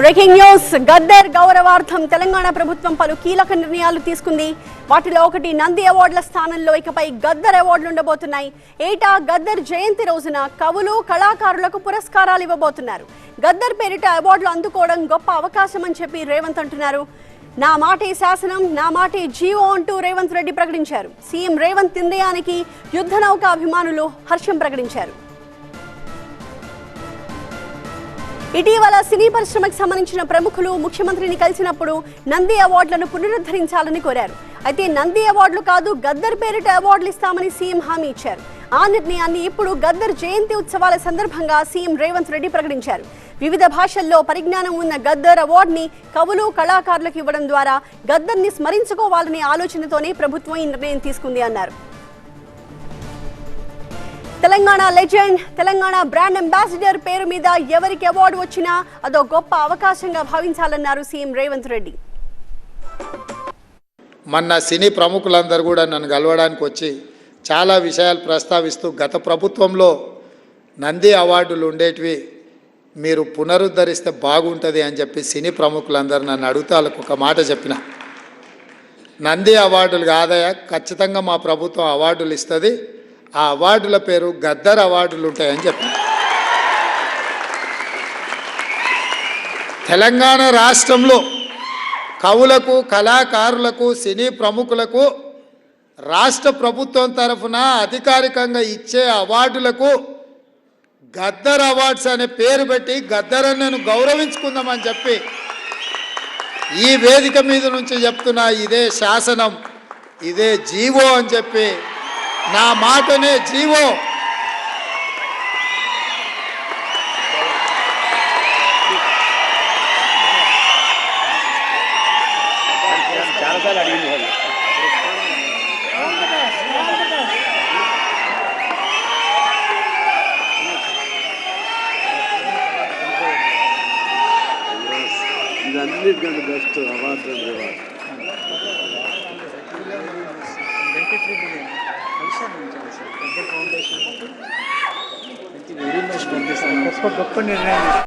Breaking news. Gaddar గౌరవార్థం తెలంగాణ ప్రభుత్వం పలు కీలక నిర్ణయాలు తీసుకుంది. వాటిలో ఒకటి నంది అవార్డుల స్థానంలో ఇకపై గద్దర్ అవార్డులు ఉండబోతున్నాయి. ఏటా గద్దర్ జయంతి రోజున కవులు కళాకారులకు పురస్కారాలు ఇవ్వబోతున్నారు. గద్దర్ పేరిట అవార్డులు అందుకోవడం గొప్ప అవకాశం అని చెప్పి రేవంత్ అంటున్నారు. నా మాటే శాసనం నా మాటే జీవో అంటూ రేవంత్ రెడ్డి ప్రకటించారు. సీఎం రేవంత్ నిర్ణయానికి యుద్ధ నౌక అభిమానులు హర్షం ప్రకటించారు. ఇటీవల సినీ పరిశ్రమకు సంబంధించిన ప్రముఖులు ముఖ్యమంత్రిని కలిసినప్పుడు నంది అవార్డులను పునరుద్ధరించాలని కోరారు. అయితే నంది అవార్డులు కాదు గద్దర్ పేరిట అవార్డులు ఇస్తామని సీఎం హామీ ఇచ్చారు. ఆ నిర్ణయాన్ని ఇప్పుడు గద్దర్ జయంతి ఉత్సవాల సందర్భంగా సీఎం రేవంత్ రెడ్డి ప్రకటించారు. వివిధ భాషల్లో పరిజ్ఞానం ఉన్న గద్దర్ అవార్డుని కవులు కళాకారులకు ఇవ్వడం ద్వారా గద్దర్ని స్మరించుకోవాలనే ఆలోచనతోనే ప్రభుత్వం ఈ నిర్ణయం తీసుకుంది అన్నారు. Telangana legend Telangana brand ambassador పేరు మీద ఎవరికి అవార్డు వచ్చినా అదో గొప్ప అవకాశంగా భావించాలన్నారు సీఎం రేవంత్ రెడ్డి. మొన్న సినీ ప్రముఖులందరూ కూడా నన్ను కలవడానికి వచ్చి చాలా విషయాలు ప్రస్తావిస్తూ గత ప్రభుత్వంలో నంది అవార్డులు ఉండేటివి మీరు పునరుద్ధరిస్తే బాగుంటుంది అని చెప్పి సినీ ప్రముఖులందరూ నన్ను అడుగుతాలకు ఒక మాట చెప్పిన. నంది అవార్డులు కాదయా ఖచ్చితంగా మా ప్రభుత్వం అవార్డులు ఇస్తుంది. ఆ అవార్డుల పేరు గద్దర్ అవార్డులు ఉంటాయని చెప్పారు. తెలంగాణ రాష్ట్రంలో కవులకు కళాకారులకు సినీ ప్రముఖులకు రాష్ట్ర ప్రభుత్వం తరఫున అధికారికంగా ఇచ్చే అవార్డులకు గద్దర్ అవార్డ్స్ అనే పేరు పెట్టి గద్దర్ అన్నను గౌరవించుకుందామని చెప్పి ఈ వేదిక మీద నుంచి చెప్తున్నా ఇదే శాసనం ఇదే జీవో అని చెప్పి నా మాటనే జీవో. చాలాసార్లు అన్నిటికంటే best award foundation very much for निर्णय